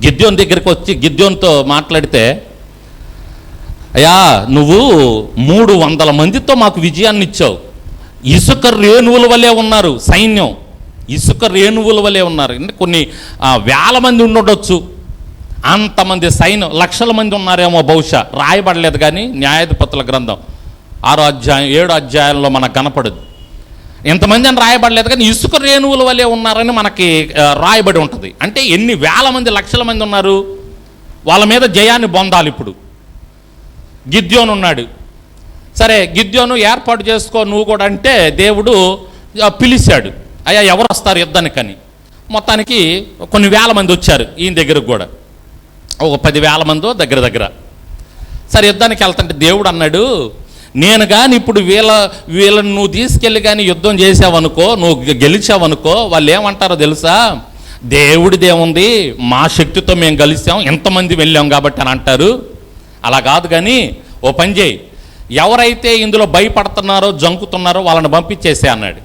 గిద్యోన్ దగ్గరికి వచ్చి గిద్యోన్తో మాట్లాడితే అయ్యా నువ్వు మూడు వందల మందితో మాకు విజయాన్ని ఇచ్చావు. ఇసుక రేణువుల వలె ఉన్నారు సైన్యం. ఇసుక రేణువుల వలె ఉన్నారు. అంటే కొన్ని వేల మంది ఉండొచ్చు. అంతమంది సైన్యం లక్షల మంది ఉన్నారేమో బహుశా. రాయబడలేదు కానీ న్యాయాధిపతుల గ్రంథం. ఆరో అధ్యాయం ఏడో అధ్యాయంలో మనకు కనపడదు. ఎంతమంది అని రాయబడలేదు కానీ ఇసుక రేణువుల వలె ఉన్నారని మనకి రాయబడి ఉంటుంది. అంటే ఎన్ని వేల మంది లక్షల మంది ఉన్నారు? వాళ్ళ మీద జయాన్ని పొందాలి ఇప్పుడు. గిద్యోను ఉన్నాడు. సరే గిద్యోను ఏర్పాటు చేసుకో నువ్వు కూడా అంటే దేవుడు పిలిచాడు. అయ్యా ఎవరు వస్తారు యుద్ధానికని? మొత్తానికి కొన్ని వేల మంది వచ్చారు ఈయన దగ్గరకు కూడా. ఒక పది వేల మందో దగ్గర దగ్గర. సరే యుద్ధానికి వెళ్తుంటే దేవుడు అన్నాడు నేను కానీ ఇప్పుడు వీళ్ళ వీళ్ళని నువ్వు తీసుకెళ్ళి కానీ యుద్ధం చేసావనుకో నువ్వు గెలిచావనుకో వాళ్ళు ఏమంటారో తెలుసా దేవుడిదేముంది మా శక్తితో మేము కలిసాం ఎంతమంది వెళ్ళాం కాబట్టి అని అంటారు. అలా కాదు కానీ ఓ పని చేయి. ఎవరైతే ఇందులో భయపడుతున్నారో జంకుతున్నారో వాళ్ళని పంపించేసే అన్నాడు.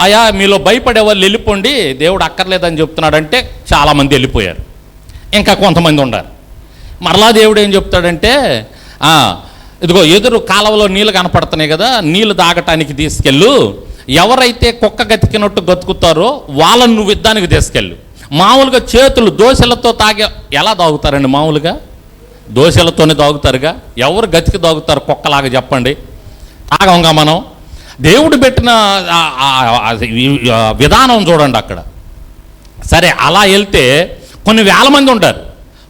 అయా మీలో భయపడే వాళ్ళు వెళ్ళిపోండి దేవుడు అక్కర్లేదని చెప్తున్నాడంటే చాలామంది వెళ్ళిపోయారు. ఇంకా కొంతమంది ఉన్నారు మరలా దేవుడు ఏం చెప్తాడంటే ఇదిగో ఎదురు కాలువలో నీళ్ళు కనపడుతున్నాయి కదా నీళ్ళు తాగటానికి తీసుకెళ్ళు. ఎవరైతే కుక్క గతికినట్టు గతుకుతారో వాళ్ళని నువ్వు యుద్ధానికి తీసుకెళ్ళు. మామూలుగా చేతులు దోశలతో తాగే ఎలా తాగుతారండి మామూలుగా? దోశలతోనే తాగుతారుగా? ఎవరు గతికి తాగుతారు? కుక్కలాగా చెప్పండి. తాగంగా మనం. దేవుడు పెట్టిన విధానం చూడండి అక్కడ. సరే అలా వెళ్తే కొన్ని వేల మంది ఉంటారు.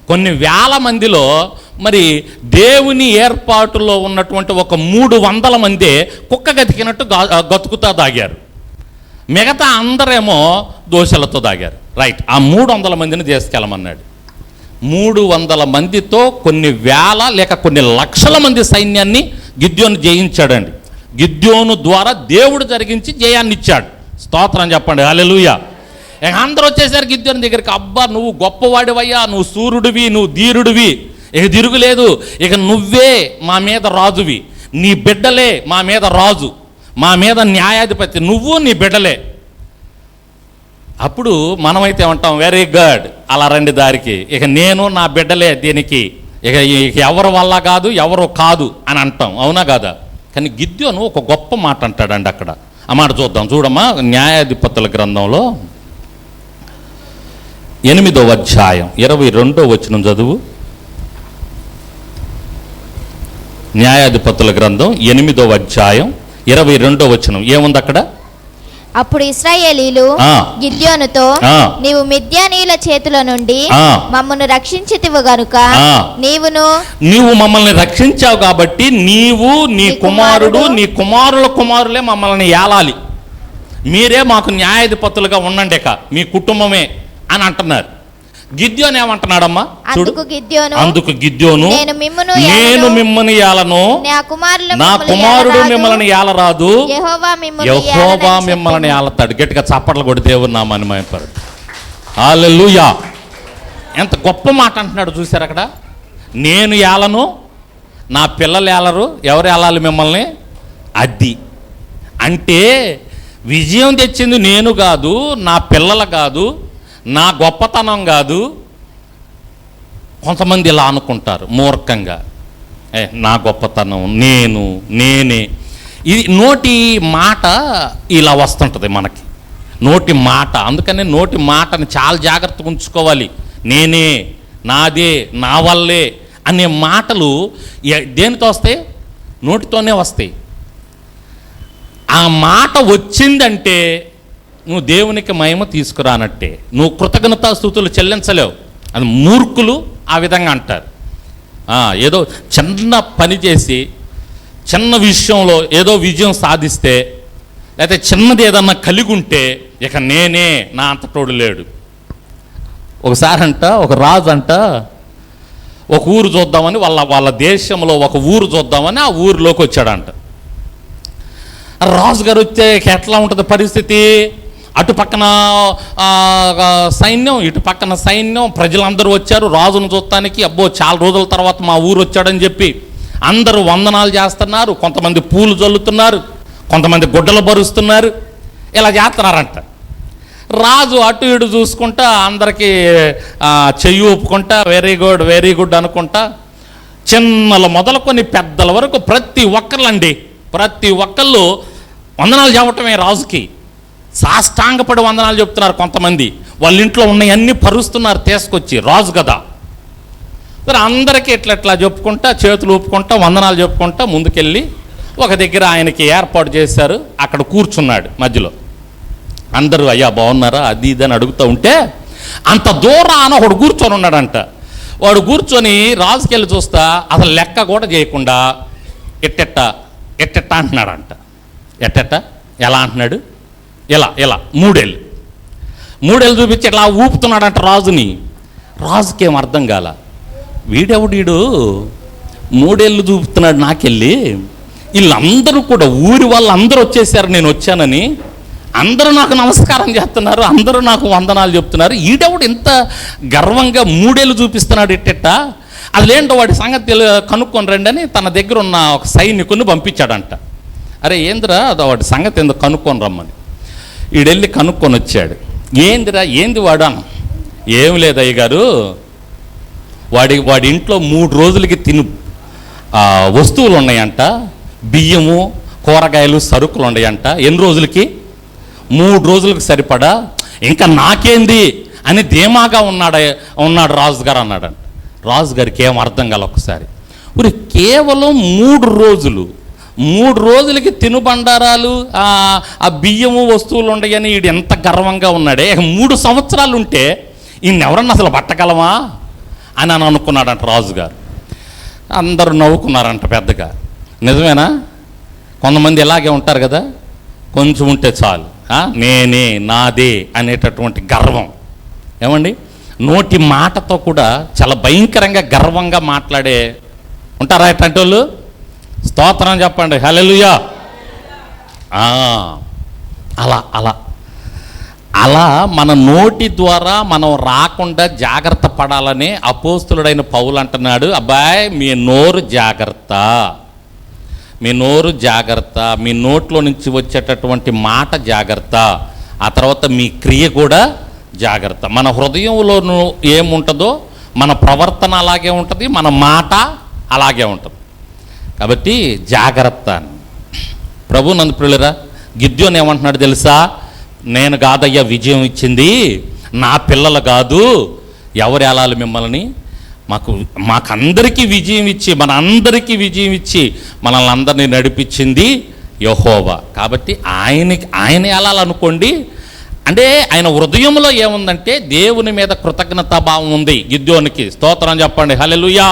కొన్ని వేల మందిలో మరి దేవుని ఏర్పాటులో ఉన్నటువంటి ఒక మూడు వందల మందే కుక్క గతికినట్టు గతుకుతా దాగారు. మిగతా అందరేమో దోశలతో దాగారు. రైట్ ఆ మూడు వందల మందిని తీసుకెళ్ళమన్నాడు. మూడు వందల మందితో కొన్ని వేల లేక కొన్ని లక్షల మంది సైన్యాన్ని గిద్యోను జయించాడండి. గిద్యోను ద్వారా దేవుడు జరిగించి జయాన్ని ఇచ్చాడు. స్తోత్రం చెప్పండి. హల్లెలూయా ఇక అందరూ వచ్చేసరికి గిద్యోని దగ్గరికి. అబ్బా నువ్వు గొప్పవాడివయ్యా నువ్వు సూర్యుడివి నువ్వు ధీరుడివి. ఇక తిరుగులేదు. ఇక నువ్వే మా మీద రాజువి. నీ బిడ్డలే మా మీద రాజు. మా మీద న్యాయాధిపతి. నువ్వు నీ బిడ్డలే. అప్పుడు మనమైతే ఉంటాం వెరీ గుడ్ అలా రండి దారికి. ఇక నేను నా బిడ్డలే దీనికి. ఇక ఇక ఎవరి వల్ల కాదు ఎవరు కాదు అని అంటాం. అవునా కాదా? కానీ గిద్యోను ఒక గొప్ప మాట అంటాడండి అక్కడ. ఆ మాట చూద్దాం. చూడమ్మా న్యాయాధిపతుల గ్రంథంలో ఎనిమిదో అధ్యాయం ఇరవై రెండో వచ్చిన చదువు. న్యాయాధిపతుల గ్రంథం ఎనిమిదో అధ్యాయం ఇరవై రెండో వచనం ఏముంది అక్కడ అప్పుడు ఇస్రాయేలీలు. గిద్యోనుతో. నీవు మిద్యానీల చేతుల నుండి ఆ. మమ్మను రక్షించితివు గనుక. నీవును నీవు మమ్మల్ని రక్షించావు కాబట్టి నీవు నీ కుమారుడు నీ కుమారుల కుమారులే మమ్మల్ని ఏలాలి మీరే మాకు న్యాయాధిపతులుగా ఉండండి మీ కుటుంబమే అని అంటున్నారు గిద్యోని ఏమంటున్నాడమ్మా? అందుకు గిద్యోను. అందుకు గిద్యోను. నేను మిమ్మును నేను ఏలను, మిమ్మల్ని ఏలను. నా కుమారుడు. మిమ్మల్ని ఏలరాదు. యెహోవా మిమ్ములను యహోవా. ఏలతాడు. గట్టిగా చప్పట్లు కొడి దేవుని నామాన్ని మయపడు హల్లెలూయా. ఎంత గొప్ప మాట అంటున్నాడు చూసారు అక్కడ? నేను ఏలను నా పిల్లలు ఏలరు ఎవరు ఏలాలి మిమ్మల్ని? అది అంటే విజయం తెచ్చింది నేను కాదు నా పిల్లలు కాదు నా గొప్పతనం కాదు. కొంతమంది ఇలా అనుకుంటారు మూర్ఖంగా. ఏ నా గొప్పతనం నేను నేనే. ఇది నోటి మాట ఇలా వస్తుంటుంది మనకి. నోటి మాట అందుకని నోటి మాటని చాలా జాగ్రత్తగా ఉంచుకోవాలి. నేనే నాదే నా వల్లే అనే మాటలు దేనితో వస్తాయి? నోటితోనే వస్తాయి. ఆ మాట వచ్చిందంటే నువ్వు దేవునికి మహిమ తీసుకురానట్టే. నువ్వు కృతజ్ఞతా స్థుతులు చెల్లించలేవు. అది మూర్ఖులు ఆ విధంగా అంటారు. ఏదో చిన్న పని చేసి చిన్న విషయంలో ఏదో విజయం సాధిస్తే లేకపోతే చిన్నది ఏదన్నా కలిగి ఉంటే ఇక నేనే నా అంతటోడు లేడు. ఒకసారి అంట ఒక రాజు అంట ఒక ఊరు చూద్దామని వాళ్ళ వాళ్ళ దేశంలో ఒక ఊరు చూద్దామని ఆ ఊరిలోకి వచ్చాడంట. రాజుగారు వచ్చే ఎట్లా ఉంటుంది పరిస్థితి? అటు పక్కన సైన్యం ఇటు పక్కన సైన్యం ప్రజలందరూ వచ్చారు. రాజును చూస్తానికి అబ్బో చాలా రోజుల తర్వాత మా ఊరు వచ్చాడని చెప్పి అందరూ వందనాలు చేస్తున్నారు. కొంతమంది పూలు జల్లుతున్నారు. కొంతమంది గుడ్డలు బరుస్తున్నారు. ఇలా చేస్తున్నారంట. రాజు అటు ఇటు చూసుకుంటా అందరికీ చెయ్యి ఊపుకుంటా వెరీ గుడ్ వెరీ గుడ్ అనుకుంటా చిన్నల మొదలుకొని పెద్దల వరకు ప్రతి ఒక్కళ్ళండి. ప్రతి ఒక్కళ్ళు వందనాలు చెప్పటమే రాజుకి. సాష్టాంగపడి వందనాలు చెప్తున్నారు కొంతమంది. వాళ్ళ ఇంట్లో ఉన్నవన్నీ పరుస్తున్నారు తీసుకొచ్చి రాజు కదా. మరి అందరికీ ఇట్లా ఇట్లా చెప్పుకుంటా చేతులు ఊపుకుంటా వందనాలు చెప్పుకుంటా ముందుకెళ్ళి ఒక దగ్గర ఆయనకి ఏర్పాటు చేశారు. అక్కడ కూర్చున్నాడు మధ్యలో. అందరూ అయ్యా బాగున్నారా? అది ఇది అని అడుగుతూ ఉంటే అంత దూరాన ఒకడు కూర్చొని ఉన్నాడంట. వాడు కూర్చొని రాజుకెళ్ళి చూస్తా అసలు లెక్క కూడా చేయకుండా ఎట్టెట్ట ఎట్టెట్ట అంటున్నాడంట. ఎట్టెట్ట? ఎలా అంటున్నాడు? ఇలా ఇలా మూడేళ్ళు. మూడేళ్ళు చూపించి ఇట్లా ఊపుతున్నాడంట రాజుని. రాజుకేం అర్థం కాల. వీడెవడీడు మూడేళ్ళు చూపుతున్నాడు నాకెళ్ళి. వీళ్ళందరూ కూడా ఊరి వాళ్ళందరూ వచ్చేసారు నేను వచ్చానని. అందరూ నాకు నమస్కారం చేస్తున్నారు అందరూ నాకు వందనాలు చెప్తున్నారు. ఈడెవడు ఇంత గర్వంగా మూడేళ్ళు చూపిస్తున్నాడు ఇట్టెట్ట? అదేంటో వాడి సంగతి కనుక్కొని రండి అని తన దగ్గర ఉన్న ఒక సైనికుని పంపించాడంట. అరే ఏందిరా అది వాడి సంగతి ఎందుకు కనుక్కొని రమ్మని. ఈడెళ్ళి కనుక్కొని వచ్చాడు ఏందిరా ఏంది వాడు ఏం లేదు అయ్యగారు వాడి వాడి ఇంట్లో మూడు రోజులకి తిను. వస్తువులు ఉన్నాయంట బియ్యము కూరగాయలు సరుకులు ఉన్నాయంట ఎన్ని రోజులకి? మూడు రోజులకు సరిపడా. ఇంకా నాకేంది? అని ధీమాగా ఉన్నాడు ఉన్నాడు రాజుగారు అన్నాడంట. రాజుగారికి ఏం అర్థం కాల ఒకసారి మరి కేవలం మూడు రోజులు మూడు రోజులకి తినుబండారాలు ఆ బియ్యము వస్తువులు ఉండయని వీడు ఎంత గర్వంగా ఉన్నాడే. మూడు సంవత్సరాలు ఉంటే ఈయన ఎవరన్నా అసలు పట్టగలమా? అని అని అనుకున్నాడంట రాజుగారు. అందరూ నవ్వుకున్నారంట పెద్దగా. నిజమేనా? కొంతమంది ఇలాగే ఉంటారు కదా? కొంచెం ఉంటే చాలు. నేనే నాదే అనేటటువంటి గర్వం. ఏమండి? నోటి మాటతో కూడా చాలా భయంకరంగా గర్వంగా మాట్లాడే ఉంటారా ఎట్లాంటి వాళ్ళు స్తోత్రం చెప్పండి. హలెలుయా అలా అలా. అలా మన నోటి ద్వారా మనం రాకుండా జాగ్రత్త పడాలని అపోస్తులుడైన పౌలు అంటున్నాడు. అబ్బాయి మీ నోరు జాగ్రత్త. మీ నోరు జాగ్రత్త. మీ నోట్లో నుంచి వచ్చేటటువంటి మాట జాగ్రత్త. ఆ తర్వాత మీ క్రియ కూడా జాగ్రత్త. మన హృదయంలోనూ ఏముంటుందో మన ప్రవర్తన అలాగే ఉంటుంది మన మాట అలాగే ఉంటుంది. కాబట్టి జాగ్రత్త ప్రభు నందు గిద్యోని ఏమంటున్నాడు తెలుసా? నేను కాదయ్యా విజయం ఇచ్చింది నా పిల్లలు కాదు ఎవరు ఏలాలి మిమ్మల్ని? మాకు మాకందరికీ విజయం ఇచ్చి మన అందరికీ విజయం ఇచ్చి మనల్ని అందరినీ నడిపించింది యహోవా. కాబట్టి ఆయనకి ఆయన ఏలాలనుకోండి అంటే ఆయన హృదయంలో ఏముందంటే దేవుని మీద కృతజ్ఞతాభావం ఉంది గిద్యోనికి. స్తోత్రం చెప్పండి. హలెలుయా